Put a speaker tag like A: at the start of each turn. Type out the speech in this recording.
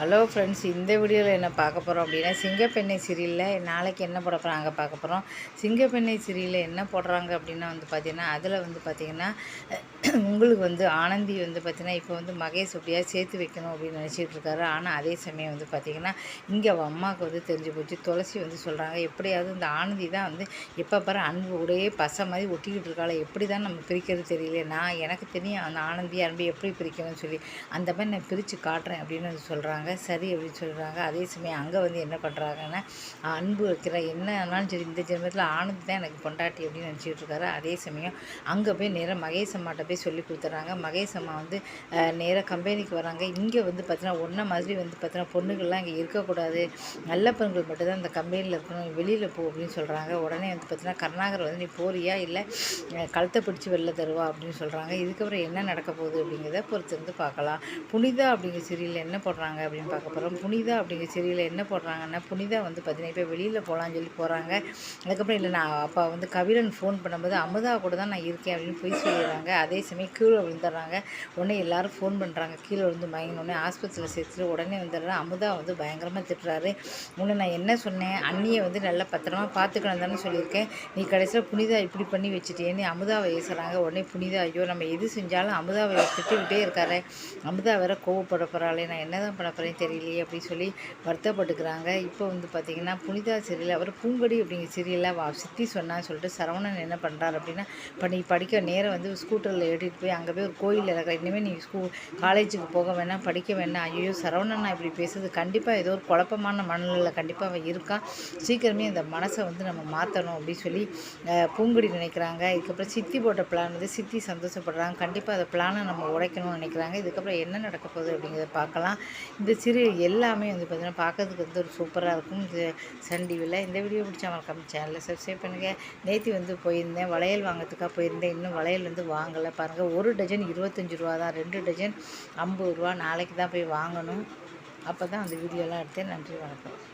A: Hello friends இந்த வீடியோவில் என்ன பார்க்க போகிறோம் அப்படின்னா சிங்கப்பெண்ணை சீரியலில் நாளைக்கு என்ன போட போகிறாங்க பார்க்க போகிறோம் சிங்கப்பெண்ணை சீரியலில் என்ன போடுறாங்க அப்படின்னா வந்து பார்த்திங்கன்னா அதில் வந்து பார்த்திங்கன்னா உங்களுக்கு வந்து ஆனந்தி வந்து பார்த்திங்கன்னா இப்போ வந்து மகேஷ் அப்படியா சேர்த்து வைக்கணும் அப்படின்னு நினச்சிட்டு இருக்காரு. ஆனால் அதே சமயம் வந்து பார்த்திங்கன்னா இங்கே அவள் அம்மாவுக்கு வந்து தெரிஞ்சு போச்சு. துளசி வந்து சொல்கிறாங்க எப்படியாவது இந்த ஆனந்தி தான் வந்து எப்போ பாரு அன்பு உடையே பசை மாதிரி ஒட்டிக்கிட்டு இருக்காள் எப்படி தான் நம்ம பிரிக்கிறது தெரியல நான் எனக்கு தெரியும் அந்த ஆனந்தி அன்பு எப்படி பிரிக்கணும்னு சொல்லி. அந்த மாதிரி நான் பிரித்து காட்டுறேன் அப்படின்னு வந்து சொல்கிறாங்க சரி அப்படின்னு சொல்கிறாங்க அதே சமயம் அங்கே வந்து என்ன பண்ணுறாங்கன்னா அன்பு வைக்கிற என்ன ஆனாலும் சரி இந்த ஜென்மத்தில் ஆனந்த் தான் எனக்கு பொண்டாட்டி அப்படின்னு நினச்சிக்கிட்டு இருக்காரு. அதே சமயம் அங்கே போய் நேராக மகேஷ் அம்மாட்ட போய் சொல்லி கொடுத்துட்றாங்க மகேஷ் அம்மா வந்து நேராக கம்பெனிக்கு வராங்க. இங்கே வந்து பார்த்தீங்கன்னா ஒன்றை மாதிரி வந்து பார்த்தீங்கன்னா பொண்ணுகள்லாம் இங்கே இருக்கக்கூடாது. நல்ல பெண்கள் மட்டும்தான் இந்த கம்பெனியில் இருக்கணும். வெளியில் போ அப்படின்னு சொல்கிறாங்க உடனே வந்து பார்த்தீங்கன்னா கருணாகர் வந்து நீ போறியா? இல்லை கழுத்தை பிடிச்சி வெளில தருவா? அப்படின்னு சொல்கிறாங்க இதுக்கப்புறம் என்ன நடக்க போகுது அப்படிங்கிறத பொறுத்து வந்து பார்க்கலாம். புனிதா அப்படிங்கிற சீரியலில் என்ன போடுறாங்க? அப்படின்னு பார்க்க போகிறோம் புனிதா அப்படிங்கிற சீரியலில் என்ன போடுறாங்கன்னா புனிதா வந்து பார்த்தீங்கன்னா இப்போ வெளியில் போகலான்னு சொல்லி போகிறாங்க அதுக்கப்புறம் இல்லை நான் அப்போ வந்து கபிலன் ஃபோன் பண்ணும்போது அமுதா கூட தான் நான் இருக்கேன் அப்படின்னு போய் சொல்லிடுறாங்க. அதே சமயம் கீழே விழுந்துடுறாங்க. உடனே எல்லாரும் ஃபோன் பண்ணுறாங்க கீழே விழுந்து மயங்கினோடனே ஆஸ்பத்திரியில் சேர்த்துட்டு உடனே வந்துடுறேன் அமுதா வந்து பயங்கரமாக திட்டுறாரு. உன்னை நான் என்ன சொன்னேன்? அண்ணியை வந்து நல்லா பத்திரமா பார்த்துக்கணும் தானே சொல்லியிருக்கேன். நீ கடைசியில் புனிதா இப்படி பண்ணி வச்சுட்டேன்னு அமுதாவை ஏசுகிறாங்க உடனே புனிதா ஐயோ நம்ம எது செஞ்சாலும் அமுதாவை திட்டுக்கிட்டே இருக்காரு. அமுதா வேற கோவப்பட போகிறாளே நான் என்ன தான் பண்ண போகிறேன் தெரியலையே அப்படின்னு சொல்லி வருத்தப்பட்டுக்கிறாங்க. இப்போ வந்து பார்த்தீங்கன்னா புனிதா சீரியல் அவர் பூங்கொடி அப்படிங்கிற சீரியலில் வா சித்தி சொன்னான்னு சொல்லிட்டு சரவணன் என்ன பண்ணுறாரு அப்படின்னா இப்போ நீ படிக்க நேரம் வந்து ஸ்கூட்டரில் ஏற்றிட்டு போய் அங்கே போய் ஒரு கோயிலில் இருக்கிற இனிமேல் நீ ஸ்கூ காலேஜுக்கு போக வேணாம் படிக்க வேணாம். ஐயோ சரவணன் நான் இப்படி பேசுறது கண்டிப்பாக ஏதோ ஒரு குழப்பமான மனநிலையில் கண்டிப்பாக அவன் இருக்கான் சீக்கிரமே அந்த மனசை வந்து நம்ம மாற்றணும் அப்படின்னு சொல்லி பூங்குடி நினைக்கிறாங்க. இதுக்கப்புறம் சித்தி போட்ட பிளான் வந்து சித்தி சந்தோஷப்படுறாங்க. கண்டிப்பாக அந்த பிளானை நம்ம உடைக்கணும்னு நினைக்கிறாங்க. இதுக்கப்புறம் என்ன நடக்க போகுது அப்படிங்கிறத பார்க்கலாம். இந்த சீரியல் எல்லாமே வந்து பார்த்திங்கன்னா பார்க்கறதுக்கு வந்து ஒரு சூப்பராக இருக்கும். இது சன் டிவியில் இந்த வீடியோ பிடிச்சா மறக்காம சேனலில் சப்ஸ்கிரைப் பண்ணுங்கள் நேற்று வந்து போயிருந்தேன். வளையல் வாங்கிறதுக்காக போயிருந்தேன். இன்னும் வளையல் வந்து வாங்கலை. பாருங்கள் ஒரு டஜன் இருபத்தஞ்சி ரூபா தான். ரெண்டு டஜன் ஐம்பது ரூபா நாளைக்கு தான் போய் வாங்கணும். அப்போ தான் அந்த வீடியோலாம் எடுத்தேன். நன்றி வணக்கம்.